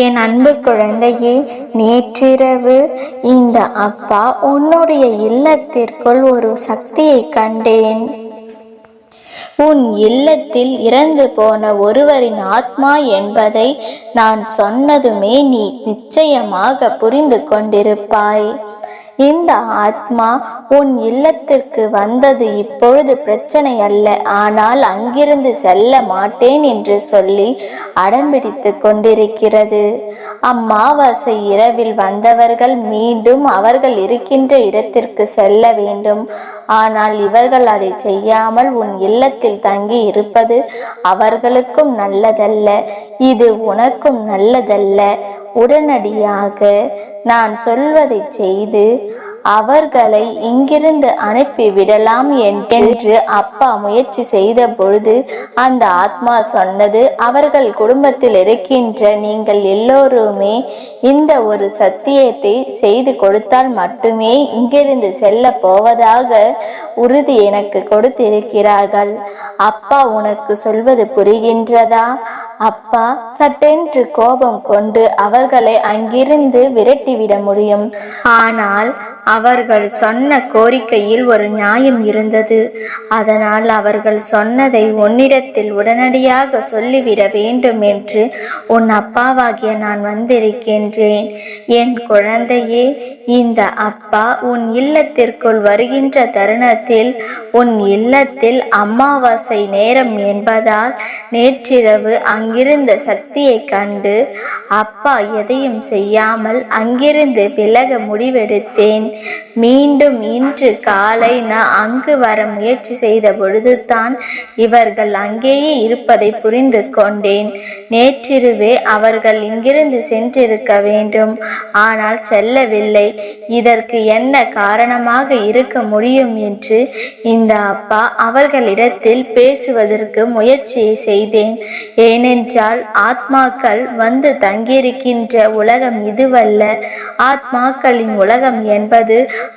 என் அன்பு குழந்தையே நேற்றிரவு இந்த அப்பா உன்னுடைய இல்லத்திற்குள் ஒரு சக்தியை கண்டேன். உன் இல்லத்தில் இறந்து போன ஒருவரின் ஆத்மா என்பதை நான் சொன்னதுமே நீ நிச்சயமாக புரிந்து கொண்டிருப்பாய். இந்த ஆத்மா உன் இல்லத்திற்கு வந்தது இப்பொழுது பிரச்சனை அல்ல. ஆனால் அங்கிருந்து செல்ல மாட்டேன் என்று சொல்லி அடம்பிடித்து கொண்டிருக்கிறது. அம்மாவாசை இரவில் வந்தவர்கள் மீண்டும் அவர்கள் இருக்கின்ற இடத்திற்கு செல்ல வேண்டும். ஆனால் இவர்கள் அதை செய்யாமல் உன் இல்லத்தில் தங்கி இருப்பது அவர்களுக்கும் நல்லதல்ல. இது உனக்கும் நல்லதல்ல. உடனடியாக நான் சொல்வதை செய்து அவர்களை இங்கிருந்து அனுப்பிவிடலாம் என்று அப்பா முயற்சி செய்த பொழுது அந்த ஆத்மா சொன்னது அவர்கள் குடும்பத்தில் இருக்கின்ற நீங்கள் எல்லோருமே இந்த ஒரு சத்தியத்தை செய்து கொடுத்தால் மட்டுமே இங்கிருந்து செல்ல போவதாக உறுதி எனக்கு கொடுத்திருக்கிறார்கள். அப்பா உனக்கு சொல்வது புரிகின்றதா? அப்பா சட்டென்று கோபம் கொண்டு அவர்களை அங்கிருந்து விரட்டிவிட முடியும். ஆனால் அவர்கள் சொன்ன கோரிக்கையில் ஒரு நியாயம் இருந்தது. அதனால் அவர்கள் சொன்னதை உன்னிடத்தில் உடனடியாக சொல்லிவிட வேண்டும் என்று உன் அப்பாவாகிய நான் வந்திருக்கின்றேன். என் குழந்தையே இந்த அப்பா உன் இல்லத்திற்குள் வருகின்ற தருணத்தில் உன் இல்லத்தில் அமாவாசை நேரம் என்பதால் நேற்றிரவு அங்கிருந்த சக்தியை கண்டு அப்பா எதையும் செய்யாமல் அங்கிருந்து விலக முடிவெடுத்தேன். மீண்டும் இன்று காலை நான் அங்கு வர முயற்சி செய்த பொழுதுதான் இவர்கள் அங்கேயே இருப்பதை புரிந்து கொண்டேன். நேற்றிருவே அவர்கள் இங்கிருந்து சென்றிருக்க வேண்டும். ஆனால் செல்லவில்லை. இதற்கு என்ன காரணமாக இருக்க முடியும் என்று இந்த அப்பா அவர்களிடத்தில் பேசுவதற்கு முயற்சியை செய்தேன். ஏனென்றால் ஆத்மாக்கள் வந்து தங்கியிருக்கின்ற உலகம் இதுவல்ல. ஆத்மாக்களின் உலகம் என்பது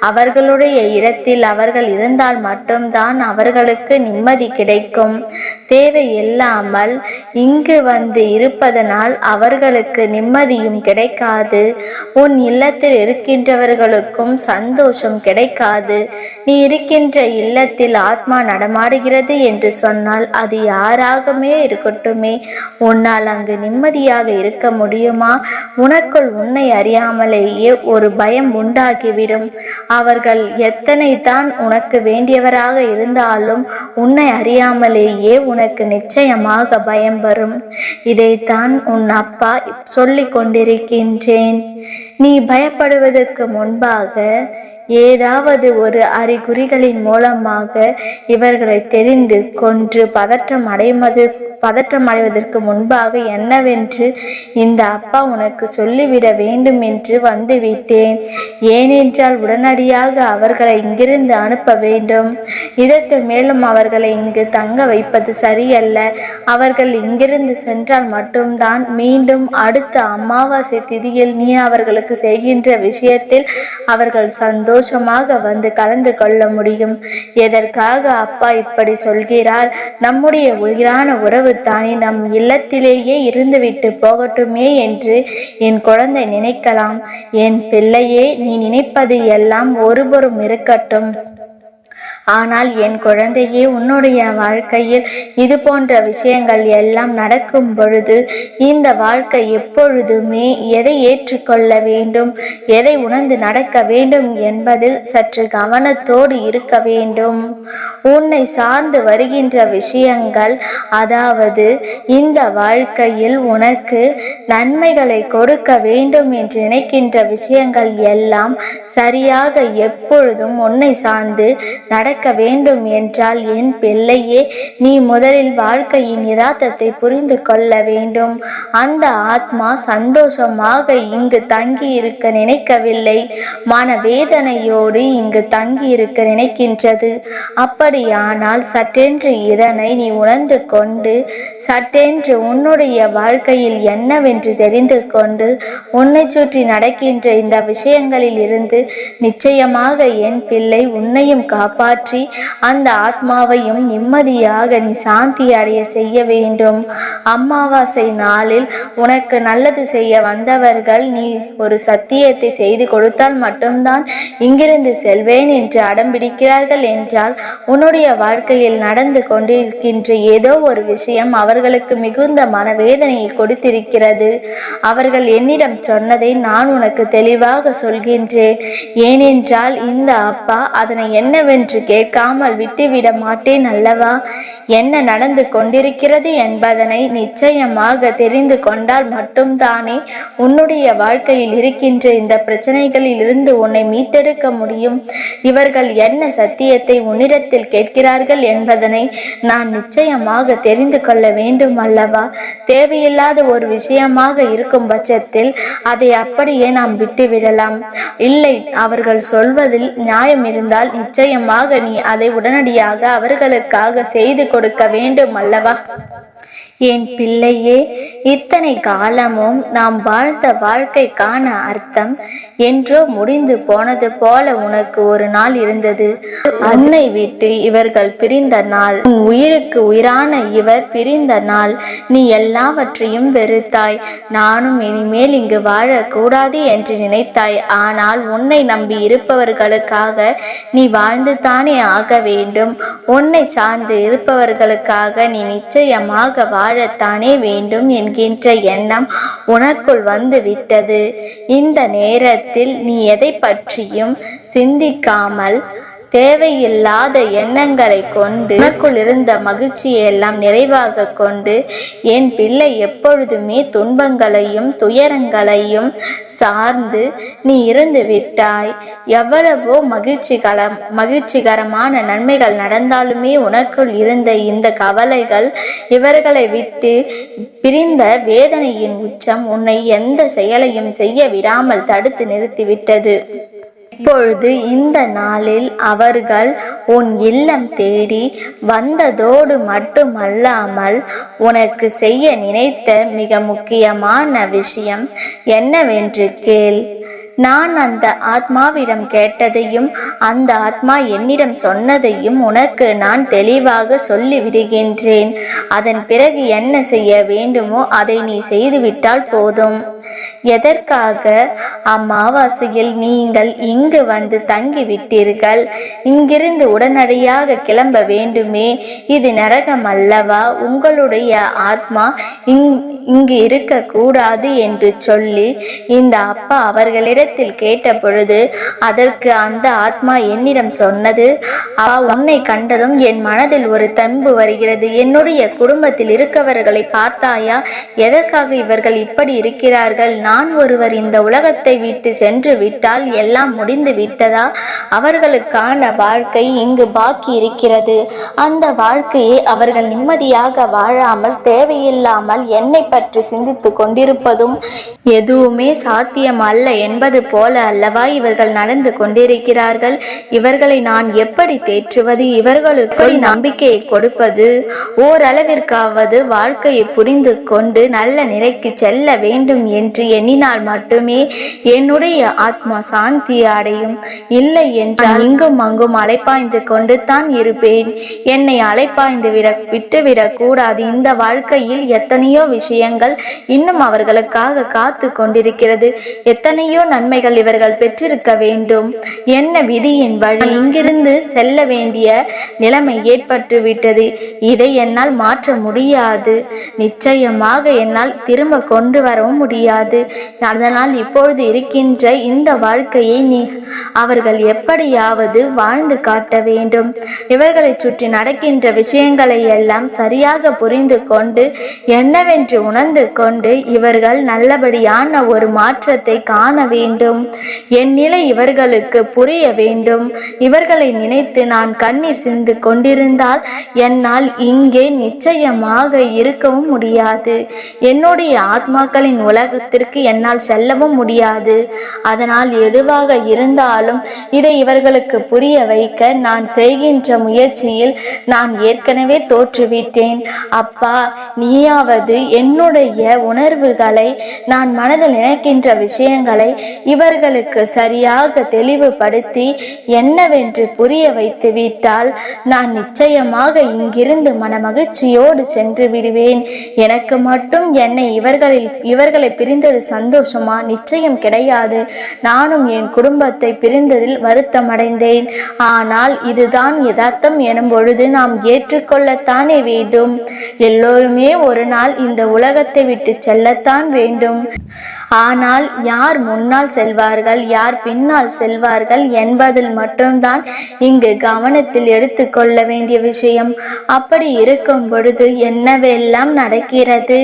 அவர்களுடைய இடத்தில் அவர்கள் இருந்தால் மட்டும்தான் அவர்களுக்கு நிம்மதி கிடைக்கும். தேவையில்லாமல் இங்கு வந்து இருப்பதனால் அவர்களுக்கு நிம்மதியும் கிடைக்காது. உன் இல்லத்தில் இருக்கின்றவர்களுக்கும் சந்தோஷம் கிடைக்காது. நீ இருக்கின்ற இல்லத்தில் ஆத்மா நடமாடுகிறது என்று சொன்னால் அது யாராகவே இருக்கட்டுமே. உன்னால் அங்கு நிம்மதியாக இருக்க முடியுமா? உனக்குள் உன்னை அறியாமலேயே ஒரு பயம் உண்டாகிவிடும். அவர்கள் எத்தனை தான் உனக்கு வேண்டியவராக இருந்தாலும் உன்னை அறியாமலேயே உனக்கு நிச்சயமாக பயம் வரும். இதைத்தான் உன் அப்பா சொல்லிக் கொண்டிருக்கின்றேன். நீ பயப்படுவதற்கு முன்பாக ஏதாவது ஒரு அறிகுறிகளின் மூலமாக இவர்களை தெரிந்து கொன்று பதற்றம் அடைமது பதற்றம் அடைவதற்கு முன்பாக என்னவென்று இந்த அப்பா உனக்கு சொல்லிவிட வேண்டும் என்று வந்துவிட்டேன் ஏனென்றால் உடனடியாக அவர்களை இங்கிருந்து அனுப்ப வேண்டும். இதற்கு மேலும் அவர்களை இங்கு தங்க வைப்பது சரியல்ல. அவர்கள் இங்கிருந்து சென்றால் மட்டும்தான் மீண்டும் அடுத்த அமாவாசை திதியில் நீ அவர்களுக்கு செய்கின்ற விஷயத்தில் அவர்கள் சந்தோஷமாக வந்து கலந்து கொள்ள முடியும். எதற்காக அப்பா இப்படி சொல்கிறார்? நம்முடைய உயிரான உறவு தானே நம் இல்லத்திலேயே இருந்துவிட்டு போகட்டுமே என்று என் குழந்தை நினைக்கலாம். என் பிள்ளையே நீ நினைப்பது எல்லாம் ஒருபுறம் இருக்கட்டும். ஆனால் என் குழந்தையே உன்னுடைய வாழ்க்கையில் இது போன்ற விஷயங்கள் எல்லாம் நடக்கும் பொழுது இந்த வாழ்க்கை எப்பொழுதுமே எதை ஏற்றுக்கொள்ள வேண்டும் எதை உணர்ந்து நடக்க வேண்டும் என்பதில் சற்று கவனத்தோடு இருக்க வேண்டும். உன்னை சார்ந்து வருகின்ற விஷயங்கள் அதாவது இந்த வாழ்க்கையில் உனக்கு நன்மைகளை கொடுக்க வேண்டும் என்று நினைக்கின்ற விஷயங்கள் எல்லாம் சரியாக எப்பொழுதும் உன்னை சார்ந்து நட நடக்க வேண்டும் என்றால் என் பிள்ளையே நீ முதலில் வாழ்க்கையின் யதார்த்தத்தை புரிந்து கொள்ள வேண்டும். அந்த ஆத்மா சந்தோஷமாக இங்கு தங்கி இருக்க நினைக்கவில்லை. மனவேதனையோடு இங்கு தங்கி இருக்க நினைக்கின்றது. அப்படியானால் சட்டென்று இதனை நீ உணர்ந்து கொண்டு சட்டென்று உன்னுடைய வாழ்க்கையில் என்னவென்று தெரிந்து கொண்டு உன்னை சுற்றி நடக்கின்ற இந்த விஷயங்களில் இருந்து நிச்சயமாக என் பிள்ளை உன்னையும் காப்பாற்றி காப்பாற்றி அந்த ஆத்மாவையும் நிம்மதியாக நீ சாந்தி அடைய செய்ய வேண்டும். அமாவாசை நாளில் உனக்கு நல்லது செய்ய வந்தவர்கள் நீ ஒரு சத்தியத்தை செய்து கொடுத்தால் மட்டும்தான் இங்கிருந்து செல்வேன் என்று அடம்பிடிக்கிறார்கள் என்றால் உன்னுடைய வாழ்க்கையில் நடந்து கொண்டிருக்கின்ற ஏதோ ஒரு விஷயம் அவர்களுக்கு மிகுந்த மனவேதனையை கொடுத்திருக்கிறது. அவர்கள் என்னிடம் சொன்னதை நான் உனக்கு தெளிவாக சொல்கின்றேன். ஏனென்றால் இந்த அப்பா அதனை என்னவென்று கேட்காமல் விட்டுவிட மாட்டேன் அல்லவா? என்ன நடந்து கொண்டிருக்கிறது என்பதனை நிச்சயமாக தெரிந்து கொண்டால் மட்டும்தானே உன்னுடைய வாழ்க்கையில் இருக்கின்ற இந்த பிரச்சனைகளில் இருந்து உன்னை மீட்டெடுக்க முடியும். இவர்கள் என்ன சத்தியத்தை உன்னிடத்தில் கேட்கிறார்கள் என்பதனை நான் நிச்சயமாக தெரிந்து கொள்ள வேண்டும் அல்லவா? தேவையில்லாத ஒரு விஷயமாக இருக்கும் பட்சத்தில் அதை அப்படியே நாம் விட்டுவிடலாம். இல்லை அவர்கள் சொல்வதில் நியாயம் இருந்தால் நிச்சயமாக நீ அதை உடனடியாக அவர்களுக்காக செய்து கொடுக்க வேண்டும் அல்லவா? என் பிள்ளையே இத்தனை காலமும் நாம் வாழ்ந்த வாழ்க்கைக்கான அர்த்தம். என்றோ முடிந்து போனது போல உனக்கு ஒரு நாள் இருந்தது. அன்னை விட்டு இவர்கள் பிரிந்த நாள். உன் உயிருக்கு உயிரான இவர் பிரிந்த நாள். நீ எல்லாவற்றையும் வெறுத்தாய். நானும் இனிமேல் இங்கு வாழக்கூடாது என்று நினைத்தாய். ஆனால் உன்னை நம்பி இருப்பவர்களுக்காக நீ வாழ்ந்து தானே ஆக வேண்டும். உன்னை சார்ந்து இருப்பவர்களுக்காக நீ நிச்சயமாக வாழத்தானே வேண்டும் என்கின்ற எண்ணம் உனக்குள் வந்து விட்டது. இந்த நேரத்தில் நீ எதை பற்றியும் சிந்திக்காமல் தேவையில்லாத எண்ணங்களை கொண்டு உனக்குள் இருந்த மகிழ்ச்சியை எல்லாம் நிறைவாக கொண்டு என் பிள்ளை எப்பொழுதுமே துன்பங்களையும் துயரங்களையும் சார்ந்து நீ இருந்து விட்டாய். எவ்வளவோ மகிழ்ச்சிகர மகிழ்ச்சிகரமான நன்மைகள் நடந்தாலுமே உனக்குள் இருந்த இந்த கவலைகள் இவர்களை விட்டு பிரிந்த வேதனையின் உச்சம் உன்னை எந்த செயலையும் செய்ய விடாமல் தடுத்து நிறுத்திவிட்டது. இப்பொழுது இந்த நாளில் அவர்கள் உன் இல்லம் தேடி வந்ததோடு மட்டுமல்லாமல் உனக்கு செய்ய நினைத்த மிக முக்கியமான விஷயம் என்னவென்று கேள். நான் அந்த ஆத்மாவிடம் கேட்டதையும் அந்த ஆத்மா என்னிடம் சொன்னதையும் உனக்கு நான் தெளிவாக சொல்லிவிடுகின்றேன். அதன் பிறகு என்ன செய்ய வேண்டுமோ அதை நீ செய்துவிட்டால் போதும். எதற்காக? அம்மாவாசையில் நீங்கள் இங்கு வந்து தங்கிவிட்டீர்கள். இங்கிருந்து உடனடியாக கிளம்ப வேண்டுமே. இது நரகம் அல்லவா? உங்களுடைய ஆத்மா இங் இங்கு இருக்கக்கூடாது என்று சொல்லி இந்த அப்பா அவர்களிடம் அவர்களிடத்தில் கேட்ட பொழுது அதற்கு அந்த ஆத்மா என்னிடம் சொன்னது? அவா உன்னை கண்டதும் என் மனதில் ஒரு தம்பு வருகிறது. என்னுடைய குடும்பத்தில் இருக்கவர்களை பார்த்தாயா? எதற்காக இவர்கள் இப்படி இருக்கிறார்கள்? நான் ஒருவர் இந்த உலகத்தை விட்டு சென்று விட்டால் எல்லாம் முடிந்து விட்டதா? அவர்களுக்கான வாழ்க்கை இங்கு பாக்கி இருக்கிறது. அந்த வாழ்க்கையை அவர்கள் நிம்மதியாக வாழாமல் தேவையில்லாமல் என்னை பற்றி சிந்தித்து கொண்டிருப்பதும் எதுவுமே சாத்தியம் அல்ல என்பது போல அல்லவா இவர்கள் நடந்து கொண்டிருக்கிறார்கள்? இவர்களை நான் எப்படி தேற்றுவது? இவர்களுக்கு நம்பிக்கையை கொடுப்பது? ஓரளவிற்காவது வாழ்க்கையை புரிந்து கொண்டு நல்ல நிலைக்கு செல்ல வேண்டும் என்று எண்ணினால் மட்டுமே என்னுடைய ஆத்மா சாந்தி அடையும். இல்லை என்றால் இங்கும் அங்கும் அலைப்பாய்ந்து கொண்டு தான் இருப்பேன். என்னை அலைப்பாய்ந்து விட விட்டுவிடக் கூடாது. இந்த வாழ்க்கையில் எத்தனையோ விஷயங்கள் இன்னும் அவர்களுக்காக காத்து கொண்டிருக்கிறது. எத்தனையோ நன் நன்மைகள் இவர்கள் பெற்றிருக்க வேண்டும். என்ன விதியின் வழி? இங்கிருந்து செல்ல வேண்டிய நிலைமை ஏற்பட்டுவிட்டது. இதை என்னால் மாற்ற முடியாது. நிச்சயமாக என்னால் திரும்ப கொண்டு வரவும் முடியாது. அதனால் இப்பொழுது இருக்கின்ற இந்த வாழ்க்கையை நீ அவர்கள் எப்படியாவது வாழ்ந்து காட்ட வேண்டும். இவர்களை சுற்றி நடக்கின்ற விஷயங்களை எல்லாம் சரியாக புரிந்து கொண்டு என்னவென்று உணர்ந்து கொண்டு இவர்கள் நல்லபடியான ஒரு மாற்றத்தை காண வேண்டும். என் நிலை இவர்களுக்கு புரிய வேண்டும். இவர்களை நினைத்து நான் கண்ணீர் சிந்து கொண்டிருந்தால் என்னால் இங்கே நிச்சயமாக இருக்கவும் முடியாது. என்னுடைய ஆத்மாக்களின் உலகத்திற்கு என்னால் செல்லவும் முடியாது. அதனால் எதுவாக இருந்தாலும் இதை இவர்களுக்கு புரிய வைக்க நான் செய்கின்ற முயற்சியில் நான் ஏற்கனவே தோற்றுவிட்டேன். அப்பா நீயாவது என்னுடைய உணர்வுகளை நான் மனதில் நினைக்கின்ற விஷயங்களை இவர்களுக்கு சரியாக தெளிவுபடுத்தி என்னவென்று புரிய வைத்து விட்டால் நான் நிச்சயமாக இங்கிருந்து மனமகிழ்ச்சியோடு சென்று விடுவேன். எனக்கு மட்டும் என்னை இவர்களில் இவர்களை பிரிந்தது சந்தோஷமா? நிச்சயம் கிடையாது. நானும் என் குடும்பத்தை பிரிந்ததில் வருத்தமடைந்தேன். ஆனால் இதுதான் யதார்த்தம் எனும் பொழுது நாம் ஏற்றுக்கொள்ளத்தானே வேண்டும். எல்லோருமே ஒரு நாள் இந்த உலகத்தை விட்டு செல்லத்தான் வேண்டும். ஆனால் யார் முன்னால் செல்வார்கள் யார் பின்னால் செல்வார்கள் என்பதில் மட்டும்தான் இங்கு கவனத்தில் எடுத்துக்கொள்ள வேண்டிய விஷயம். அப்படி இருக்கும் பொழுது என்னவெல்லாம் நடக்கிறது?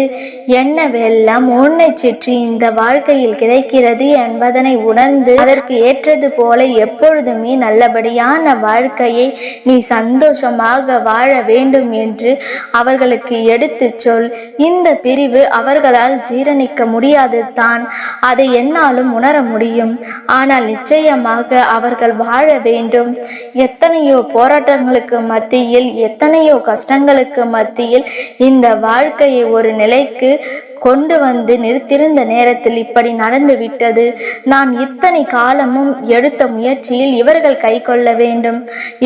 என்னவெல்லாம் உன்னை சுற்றி இந்த வாழ்க்கையில் கிடைக்கிறது என்பதனை உணர்ந்து அதற்கு ஏற்றது போல எப்பொழுதுமே நல்லபடியான வாழ்க்கையை நீ சந்தோஷமாக வாழ வேண்டும் என்று அவர்களுக்கு எடுத்துச் சொல். இந்த பிரிவு அவர்களால் ஜீரணிக்க முடியாது தான் அதை என்னாலும் உணர முடியும். ஆனால் நிச்சயமாக அவர்கள் வாழ வேண்டும். எத்தனையோ போராட்டங்களுக்கு மத்தியில் எத்தனையோ கஷ்டங்களுக்கு மத்தியில் இந்த வாழ்க்கையை ஒரு நிலைக்கு கொண்டு வந்து நிறுத்திருந்த நேரத்தில் இப்படி நடந்து விட்டது. நான் இத்தனை காலமும் எடுத்த முயற்சியில் இவர்கள் கை கொள்ள வேண்டும்.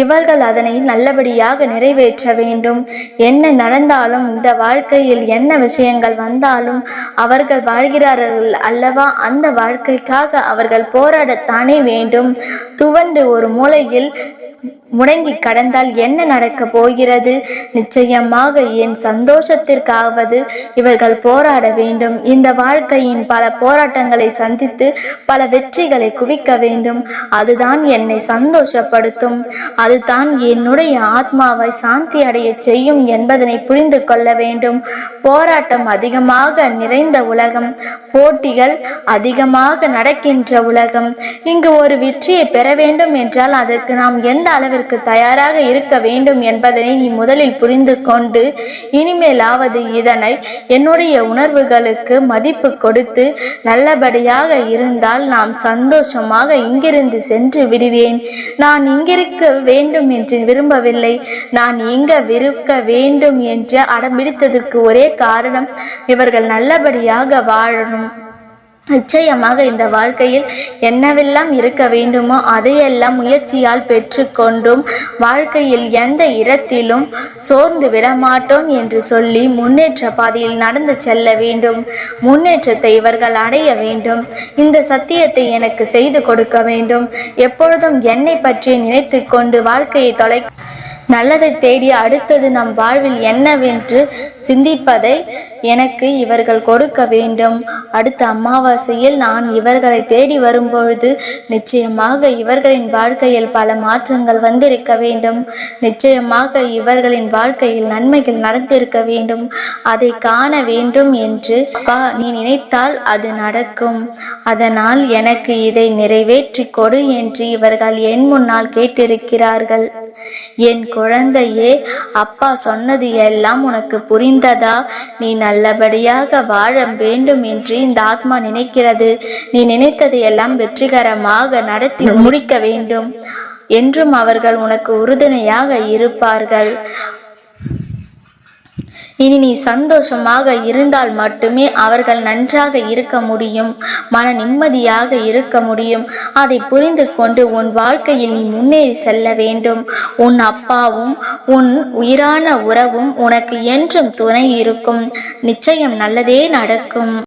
இவர்கள் அதனை நல்லபடியாக நிறைவேற்ற வேண்டும். என்ன நடந்தாலும் இந்த வாழ்க்கையில் என்ன விஷயங்கள் வந்தாலும் அவர்கள் வாழ்கிறார்கள் அல்லவா? அந்த வாழ்க்கைக்காக அவர்கள் போராடத்தானே வேண்டும். துவண்டு ஒரு மூலையில் முடங்கி கடந்தால் என்ன நடக்க போகிறது? நிச்சயமாக என் சந்தோஷத்திற்காவது இவர்கள் போராட வேண்டும். இந்த வாழ்க்கையின் பல போராட்டங்களை சந்தித்து பல வெற்றிகளை குவிக்க வேண்டும். அதுதான் என்னை சந்தோஷப்படுத்தும். அதுதான் என்னுடைய ஆத்மாவை சாந்தி அடைய செய்யும் என்பதனை புரிந்து கொள்ள வேண்டும். போராட்டம் அதிகமாக நிறைந்த உலகம். போட்டிகள் அதிகமாக நடக்கின்ற உலகம். இங்கு ஒரு வெற்றியை பெற வேண்டும் என்றால் அதற்கு நாம் எந்த அதற்கு தயாராக இருக்க வேண்டும் என்பதனை நீ முதலில் புரிந்து கொண்டு இனிமேலாவது இதனை என்னுடைய உணர்வுகளுக்கு மதிப்பு கொடுத்து நல்லபடியாக இருந்தால் நாம் சந்தோஷமாக இங்கிருந்து சென்று விடுவேன். நான் இங்கிருக்க வேண்டும் என்று விரும்பவில்லை. நான் இங்க விருக்க வேண்டும் என்று அடம்பிடித்ததற்கு ஒரே காரணம் இவர்கள் நல்லபடியாக வாழணும். நிச்சயமாக இந்த வாழ்க்கையில் என்னவெல்லாம் இருக்க வேண்டுமோ அதையெல்லாம் முயற்சியால் பெற்றுக்கொண்டும் வாழ்க்கையில் எந்த இடத்திலும் சோர்ந்து விடமாட்டோம் என்று சொல்லி முன்னேற்ற பாதையில் நடந்து செல்ல வேண்டும். முன்னேற்றத்தை இவர்கள் அடைய வேண்டும். இந்த சத்தியத்தை எனக்கு செய்து கொடுக்க வேண்டும். எப்பொழுதும் என்னை பற்றி நினைத்து கொண்டு வாழ்க்கையை தொலை நல்லதை தேடி அடுத்தது நம் வாழ்வில் என்னவென்று சிந்திப்பதை எனக்கு இவர்கள் கொடுக்க வேண்டும். அடுத்த அமாவாசையில் நான் இவர்களை தேடி வரும்பொழுது நிச்சயமாக இவர்களின் வாழ்க்கையில் பல மாற்றங்கள் வந்திருக்க வேண்டும். நிச்சயமாக இவர்களின் வாழ்க்கையில் நன்மைகள் நடந்திருக்க வேண்டும். அதை காண வேண்டும் என்று அப்பா நீ நினைத்தால் அது நடக்கும். அதனால் எனக்கு இதை நிறைவேற்றி கொடு என்று இவர்கள் என் முன்னால் கேட்டிருக்கிறார்கள். என் குழந்தையே அப்பா சொன்னது எல்லாம் உனக்கு புரிந்ததா? நீ நல்லபடியாக வாழ வேண்டும் என்று இந்த ஆத்மா நினைக்கிறது. நீ நினைத்ததை எல்லாம் வெற்றிகரமாக நடத்தி முடிக்க வேண்டும். என்றும் அவர்கள் உனக்கு உறுதுணையாக இருப்பார்கள். இனி நீ சந்தோஷமாக இருந்தால் மட்டுமே அவர்கள் நன்றாக இருக்க முடியும். மன நிம்மதியாக இருக்க முடியும். அதை புரிந்து கொண்டு உன் வாழ்க்கையில் நீ முன்னேறி செல்ல வேண்டும். உன் அப்பாவும் உன் உயிரான உறவும் உனக்கு என்றும் துணை இருக்கும். நிச்சயம் நல்லதே நடக்கும்.